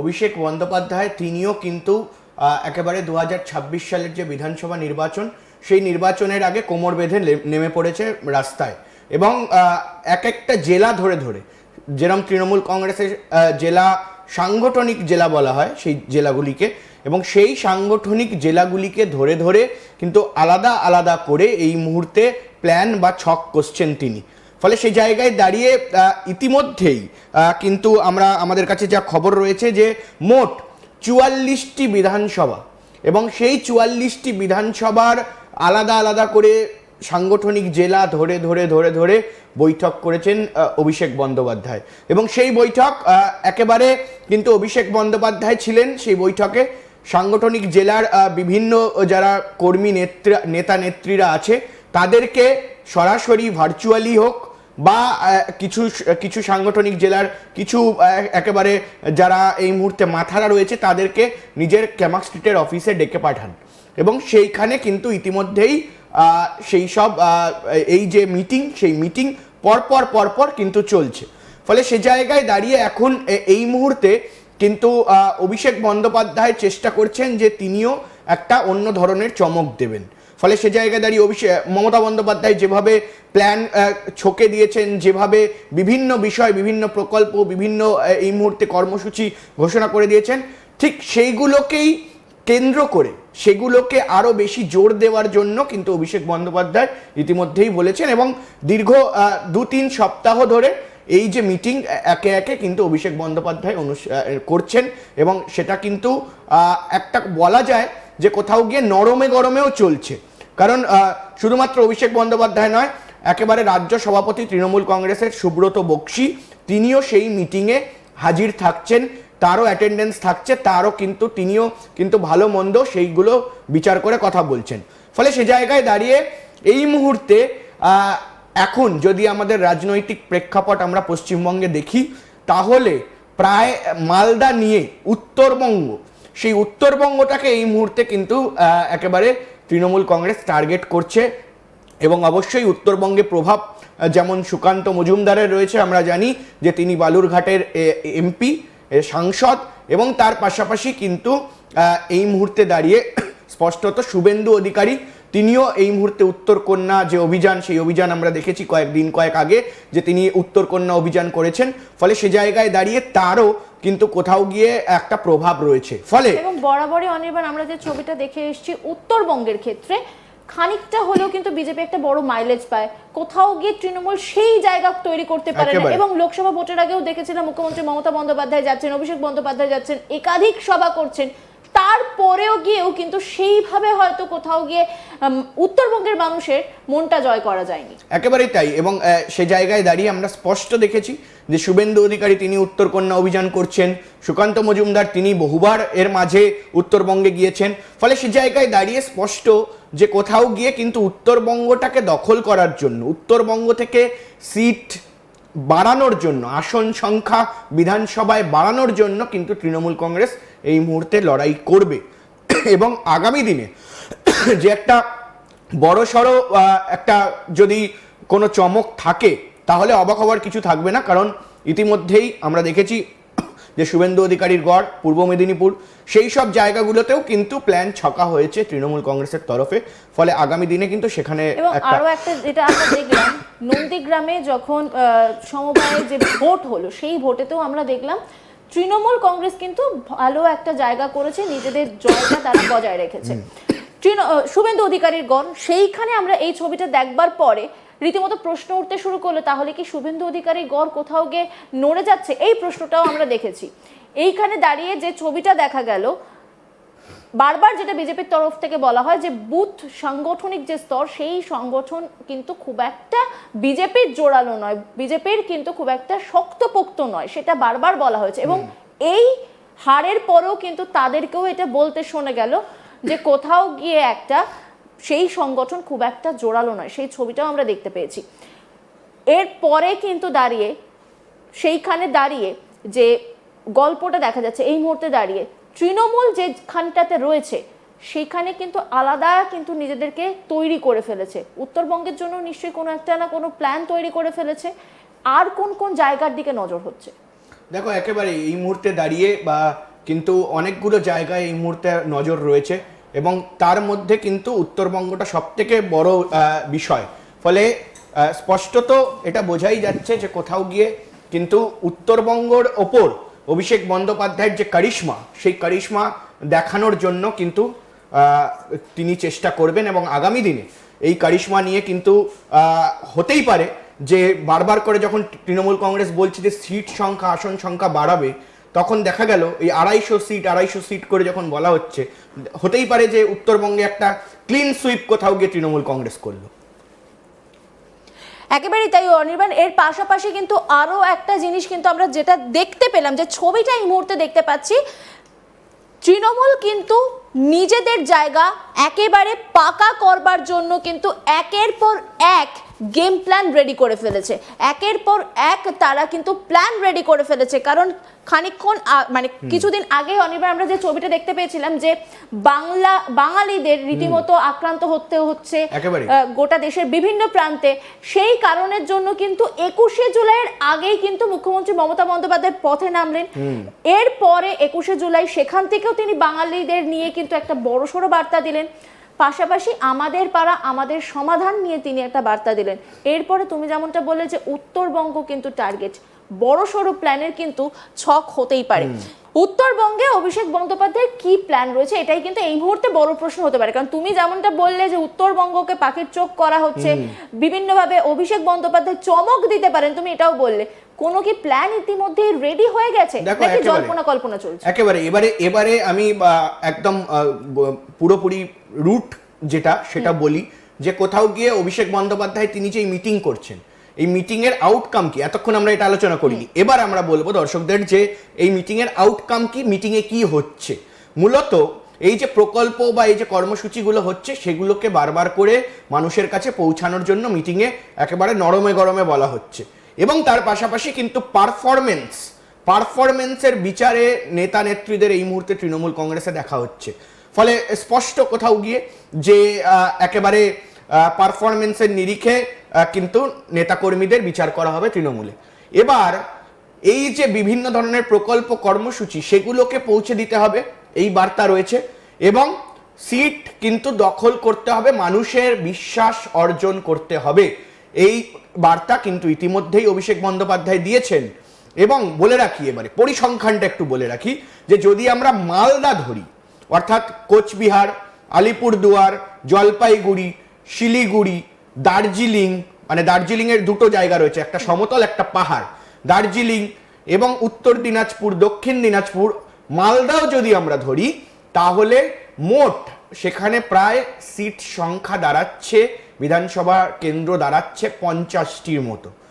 অভিষেক বন্দ্যোপাধ্যায়, তিনিও কিন্তু একেবারে দু হাজার ছাব্বিশ সালের যে বিধানসভা নির্বাচন, সেই নির্বাচনের আগে কোমর বেঁধে নেমে পড়েছে রাস্তায়। এবং এক একটা জেলা ধরে ধরে, যেরম তৃণমূল কংগ্রেসের জেলা সাংগঠনিক জেলা বলা হয় সেই জেলাগুলিকে, এবং সেই সাংগঠনিক জেলাগুলিকে ধরে ধরে কিন্তু আলাদা আলাদা করে এই মুহূর্তে প্ল্যান বা ছক কষছেন তিনি। ফলে সেই জায়গায় দাঁড়িয়ে ইতিমধ্যেই কিন্তু আমরা আমাদের কাছে যা খবর রয়েছে যে মোট চুয়াল্লিশটি বিধানসভা এবং সেই চুয়াল্লিশটি বিধানসভার আলাদা আলাদা করে সাংগঠনিক জেলা ধরে ধরে ধরে ধরে বৈঠক করেছেন অভিষেক বন্দ্যোপাধ্যায়। এবং সেই বৈঠক একেবারে কিন্তু অভিষেক বন্দ্যোপাধ্যায় ছিলেন সেই বৈঠকে। সাংগঠনিক জেলার বিভিন্ন যারা কর্মী নেত্রা নেতা নেত্রীরা আছে, তাদেরকে সরাসরি ভার্চুয়ালি হোক বা কিছু কিছু সাংগঠনিক জেলার কিছু একেবারে যারা এই মুহূর্তে মাথারা রয়েছে, তাদেরকে নিজের ক্যামাক স্ট্রিটের অফিসে ডেকে পাঠান। এবং সেইখানে কিন্তু ইতিমধ্যেই সেই সব এই যে মিটিং, সেই মিটিং পরপর পরপর কিন্তু চলছে। ফলে সে জায়গায় দাঁড়িয়ে এখন এই মুহূর্তে কিন্তু অভিষেক বন্দ্যোপাধ্যায় চেষ্টা করছেন যে তিনিও একটা অন্য ধরনের চমক দেবেন। ফলে সে জায়গায় দাঁড়িয়ে অভিষেক মমতা বন্দ্যোপাধ্যায় যেভাবে প্ল্যান ছকে দিয়েছেন যেভাবে বিভিন্ন বিষয় বিভিন্ন প্রকল্প বিভিন্ন এই মুহূর্তে কর্মসূচি ঘোষণা করে দিয়েছেন ঠিক সেইগুলোকেই কেন্দ্র করে সেগুলোকে আরও বেশি জোর দেওয়ার জন্য কিন্তু অভিষেক বন্দ্যোপাধ্যায় ইতিমধ্যেই বলেছেন এবং দীর্ঘ দু তিন সপ্তাহ ধরে এই যে মিটিং একে একে কিন্তু অভিষেক বন্দ্যোপাধ্যায় আহ, করছেন এবং সেটা কিন্তু একটা বলা যায় যে কোথাও গিয়ে নরমে গরমেও চলছে। কারণ শুধুমাত্র অভিষেক বন্দ্যোপাধ্যায় নয়, একেবারে রাজ্য সভাপতি তৃণমূল কংগ্রেসের সুব্রত বক্সি, তিনিও সেই মিটিংয়ে হাজির থাকছেন, তারও অ্যাটেন্ডেন্স থাকছে, তারও কিন্তু তিনিও কিন্তু ভালো মন্দ সেইগুলো বিচার করে কথা বলছেন। ফলে সে জায়গায় দাঁড়িয়ে এই মুহূর্তে এখন যদি আমাদের রাজনৈতিক প্রেক্ষাপট আমরা পশ্চিমবঙ্গে দেখি, তাহলে প্রায় মালদা নিয়ে উত্তরবঙ্গ সেই উত্তরবঙ্গটাকে এই মুহূর্তে কিন্তু একেবারে তৃণমূল কংগ্রেস টার্গেট করছে। এবং অবশ্যই উত্তরবঙ্গে প্রভাব যেমন সুকান্ত মজুমদারের রয়েছে, আমরা জানি যে তিনি বালুরঘাটের এমপি সাংসদ এবং তার পাশাপাশি কিন্তু এই মুহূর্তে দাঁড়িয়ে স্পষ্টত শুভেন্দু অধিকারী তিনিও এই মুহূর্তে উত্তরকন্যা যে অভিযান সেই অভিযান আমরা দেখেছি কয়েকদিন কয়েক আগে যে তিনি উত্তরকন্যা অভিযান করেছেন। ফলে সে জায়গায় দাঁড়িয়ে তারও কিন্তু কোথাও গিয়ে একটা প্রভাব রয়েছে। ফলে এবং বরাবরই অনির্বাণ আমরা যে ছবিটা দেখে এসেছি উত্তরবঙ্গের ক্ষেত্রে খানিকটা হলেও কিন্তু বিজেপি একটা বড় মাইলেজ পায়। কোথাও গিয়ে তৃণমূল সেই জায়গা তৈরি করতে পারে না। এবং লোকসভা ভোটের আগেও দেখেছিলাম মুখ্যমন্ত্রী মমতা বন্দ্যোপাধ্যায় যাচ্ছেন অভিষেক বন্দ্যোপাধ্যায় যাচ্ছেন একাধিক সভা করছেন। তারপরেও গিয়েও কিন্তু সেইভাবে হয়তো কোথাও গিয়ে উত্তরবঙ্গের মানুষের মনটা জয় করা যায়নি। একেবারেই তাই এবং সে জায়গায় দাঁড়িয়ে আমরা স্পষ্ট দেখেছি যে শুভেন্দু অধিকারী তিনি উত্তরকন্যা অভিযান করছেন, সুকান্ত মজুমদার তিনি বহুবার এর মাঝে উত্তরবঙ্গে গিয়েছেন, ফলে সে জায়গায় দাঁড়িয়ে স্পষ্ট যে কোথাও গিয়ে কিন্তু উত্তরবঙ্গটাকে দখল করার জন্য, উত্তরবঙ্গ থেকে সিট বাড়ানোর জন্য, আসন সংখ্যা বিধানসভায় বাড়ানোর জন্য কিন্তু তৃণমূল কংগ্রেস এই মুহূর্তে লড়াই করবে। এবং আগামী দিনে যে একটা বড় সড়ো একটা যদি কোনো চমক থাকে তাহলে অবাক হওয়ার কিছু থাকবে না। কারণ ইতিমধ্যেই আমরা দেখেছি যে শুভেন্দু অধিকারীর গড় পূর্ব মেদিনীপুর সেই সব জায়গাগুলোতেও কিন্তু প্ল্যান ছকা হয়েছে তৃণমূল কংগ্রেসের তরফে। ফলে আগামী দিনে কিন্তু সেখানে আরও একটা যেটা আমরা দেখলাম নন্দীগ্রামে যখন আহ, সমবায়ের যে ভোট হলো সেই ভোটেতেও আমরা দেখলাম তৃণমূল কংগ্রেস কিন্তু ভালো একটা জায়গা করেছে নিজেদের জয়টা তারা বজায় রেখেছে। তৃণ শুভেন্দু অধিকারীর গণ সেইখানে আমরা এই ছবিটা দেখবার পরে রীতিমতো প্রশ্ন উঠতে শুরু করল তাহলে কি শুভেন্দু অধিকারী গড় কোথাও গিয়ে নড়ে যাচ্ছে? এই প্রশ্নটাও আমরা দেখেছি। এইখানে দাঁড়িয়ে যে ছবিটা দেখা গেল বারবার যেটা বিজেপির তরফ থেকে বলা হয় যে বুথ সাংগঠনিক যে স্তর সেই সংগঠন কিন্তু খুব একটা বিজেপির জোরালো নয়। বিজেপির কিন্তু খুব একটা শক্তপোক্ত নয় সেটা বারবার বলা হয়েছে। এবং এই হারের পরেও কিন্তু তাদেরকেও এটা বলতে শোনা গেল যে কোথাও গিয়ে একটা সেই সংগঠন খুব একটা জোরালো নয় সেই ছবিটাও আমরা দেখতে পেয়েছি। এর পরে কিন্তু দাঁড়িয়ে সেইখানে দাঁড়িয়ে যে গল্পটা দেখা যাচ্ছে এই মুহূর্তে দাঁড়িয়ে তৃণমূল যেখানটাতে রয়েছে সেখানে কিন্তু আলাদা কিন্তু নিজেদেরকে তৈরি করে ফেলেছে। উত্তরবঙ্গের জন্য নিশ্চয়ই কোনো একটা না কোনো প্ল্যান তৈরি করে ফেলেছে। আর কোন কোন জায়গার দিকে নজর হচ্ছে? দেখো, একেবারে এই মুহূর্তে দাঁড়িয়ে বা কিন্তু অনেকগুলো জায়গায় এই মুহূর্তে নজর রয়েছে এবং তার মধ্যে কিন্তু উত্তরবঙ্গটা সব থেকে বড় বিষয়। ফলে স্পষ্টত এটা বোঝাই যাচ্ছে যে কোথাও গিয়ে কিন্তু উত্তরবঙ্গর ওপর অভিষেক বন্দ্যোপাধ্যায়ের যে কারিশমা, সেই কারিশমা দেখানোর জন্য কিন্তু তিনি চেষ্টা করবেন এবং আগামী দিনে এই কারিশমা নিয়ে কিন্তু হতেই পারে যে বারবার করে যখন তৃণমূল কংগ্রেস বলছে যে সিট সংখ্যা, আসন সংখ্যা বাড়াবে, তখন দেখা গেল এই আড়াইশো সিট আড়াইশো সিট করে যখন বলা হচ্ছে, হতেই পারে যে উত্তরবঙ্গে একটা ক্লিন সুইপ কোথাও গিয়ে তৃণমূল কংগ্রেস করল। একেবারেই তাই, অনির্বাণ। এর পাশাপাশি কিন্তু আরও একটা জিনিস কিন্তু আমরা যেটা দেখতে পেলাম যে ছবিটা এই মুহূর্তে দেখতে পাচ্ছি। তৃণমূল কিন্তু নিজেদের জায়গা একেবারে পাকা করবার জন্য কিন্তু একের পর এক গেম প্ল্যান রেডি করে ফেলেছে। একের পর এক তারা কিন্তু প্ল্যান রেডি করে ফেলেছে। কারণ খানিকক্ষণ মানে কিছুদিন আগে অনির্বাণ আমরা যে ছবিটা দেখতে পেয়েছিলাম যে বাংলা বাঙালিদের রীতিমতো আক্রান্ত হতে হচ্ছে গোটা দেশের বিভিন্ন প্রান্তে সেই কারণের জন্য কিন্তু একুশে জুলাইয়ের আগেই কিন্তু মুখ্যমন্ত্রী মমতা বন্দ্যোপাধ্যায় পথে নামলেন। এরপরে একুশে জুলাই সেখান থেকেও তিনি বাঙালিদের নিয়ে কিন্তু একটা বড়সড় বার্তা দিলেন। পাশাপাশি আমাদের পাড়া আমাদের সমাধান নিয়ে তিনি একটা বার্তা দিলেন। এরপরে তুমি যেমনটা বললে যে উত্তরবঙ্গ কিন্তু টার্গেট। বড় সড়ো প্ল্যানের কিন্তু ছক হতেই পারে। উত্তরবঙ্গে অভিষেক বন্দ্যোপাধ্যায়ের কি প্ল্যান রয়েছে? এটাই কিন্তু এই মুহূর্তে বড় প্রশ্ন হতে পারে। কারণ তুমি যেমনটা বললে যে উত্তরবঙ্গকে পাখির চোখ করা হচ্ছে বিভিন্নভাবে অভিষেক বন্দ্যোপাধ্যায় চমক দিতে পারেন তুমি এটাও বললে। কোনো কি প্ল্যান ইতিমধ্যে রেডি হয়ে গেছে? নাকি জল্পনা কল্পনা চলছে? একেবারে। এবারে এবারে আমি একদম পুরোপুরি রুট যেটা সেটা বলি যে কোথাও গিয়ে অভিষেক বন্দ্যোপাধ্যায় তিনি যে মিটিং করছেন এই মিটিং এর আউটকাম কি? এতক্ষণ আমরা এটা আলোচনা করিনি। এবার আমরা বলব দর্শকদের যে এই মিটিং এর আউটকাম কি মিটিং এ কি হচ্ছে। মূলত এই যে প্রকল্প বা এই যে কর্মসূচিগুলো হচ্ছে, সেগুলোকে বারবার করে মানুষের কাছে পৌঁছানোর জন্য মিটিংয়ে একেবারে নরমে গরমে বলা হচ্ছে। এবং তার পাশাপাশি কিন্তু পারফরমেন্স পারফরমেন্সের বিচারে নেতা নেত্রীদের এই মুহূর্তে তৃণমূল কংগ্রেসে দেখা হচ্ছে। ফলে স্পষ্ট কোথাও গিয়ে যে একেবারে পারফরমেন্সের নিরিখে কিন্তু নেতাকর্মীদের বিচার করা হবে তৃণমূলে। এবার এই যে বিভিন্ন ধরনের প্রকল্প কর্মসূচি, সেগুলোকে পৌঁছে দিতে হবে, এই বার্তা রয়েছে। এবং সিট কিন্তু দখল করতে হবে, মানুষের বিশ্বাস অর্জন করতে হবে। এই বার্তা কিন্তু ইতিমধ্যেই অভিষেক বন্দ্যোপাধ্যায় দিয়েছেন। এবং বলে রাখি এবারে, পরিসংখ্যানটা একটু বলে রাখি, যে যদি আমরা মালদা ধরি, অর্থাৎ কোচবিহার, আলিপুরদুয়ার, জলপাইগুড়ি, শিলিগুড়ি দার্জিলিং মানে দার্জিলিংয়ের দুটো জায়গা রয়েছে, একটা সমতল, একটা পাহাড়। দার্জিলিং এবং উত্তর দিনাজপুর, দক্ষিণ দিনাজপুর, মালদাও যদি আমরা ধরি, তাহলে মোট সেখানে প্রায় সিট সংখ্যা দাঁড়াচ্ছে, বিধানসভা কেন্দ্র দাঁড়াচ্ছে পঞ্চাশটির মতো।